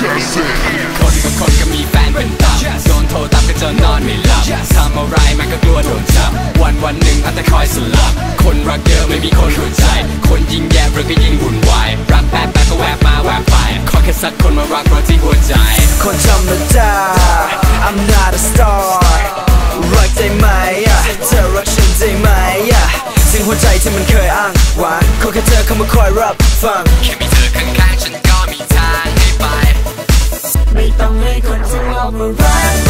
คนบางคนก็มีแฟนเป็นตับโดนโทรตามก็จะนอนไม่หลับทำอะไรมันก็กลัวโดนจับ วันวันหนึ่งอานตะคอยสลับ คนรักเยอะไม่มีคนหัวใจ คนยิ่งแย่เราก็ยิ่งวุ่นวาย รักแป๊บแป๊บก็แวบมาแวบไปขอแค่สักคนมารักเราที่หัวใจ คนธรรมดา I'm not a star รักได้ไหมเธอรักฉันได้ไหมถึงหัวใจที่มันเคยอ้างว้างขอแค่เธอเข้ามาคอยรับฟังแค่มีเธอข้างๆฉัน ไปไม่ต้องให้คนที่หลอกมารักเรา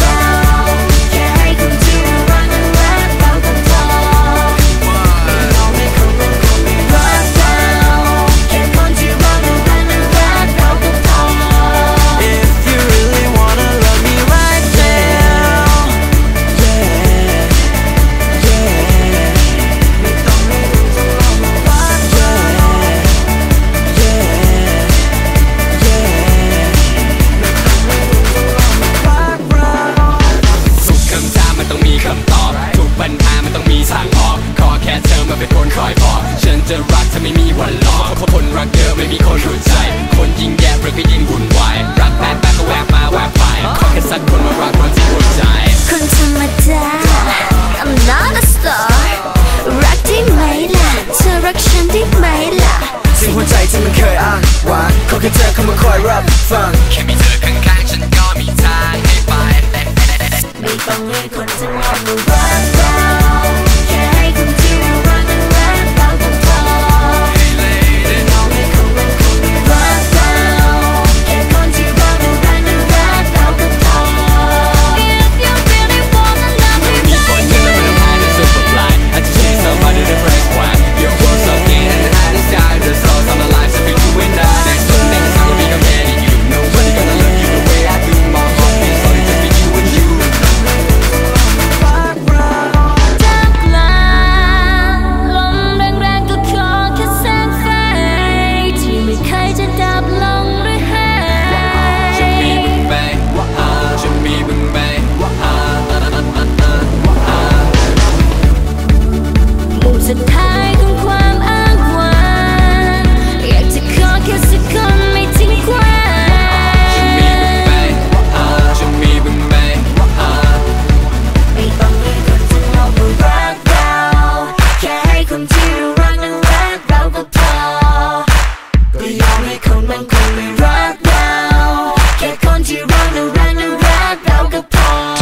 มาเป็นคนคอยบอกฉันจะรักเธอไม่มีวันหลอกเพราะคนรักเธอไม่มีคนรู้ใจ คนยิ่งแย่เราก็ยิ่งวุ่นวายรักแป๊บแป๊บก็แวบมาแวบไปขอแค่สักคนมารักเราที่หัวใจคนธรรมดา I'm not a star รักได้ไหมล่ะเธอรักฉันได้ไหมล่ะสิ่งหัวใจที่มันเคยอ้างว้างขอแค่เธอเข้ามาคอยรับฟังแค่มีเธอ ที่รักนั้นรักเราก็พอก็ยอมให้คนบางคนไม่รักเราแค่คนที่รักนั้นรักนั้รักเราก็พอ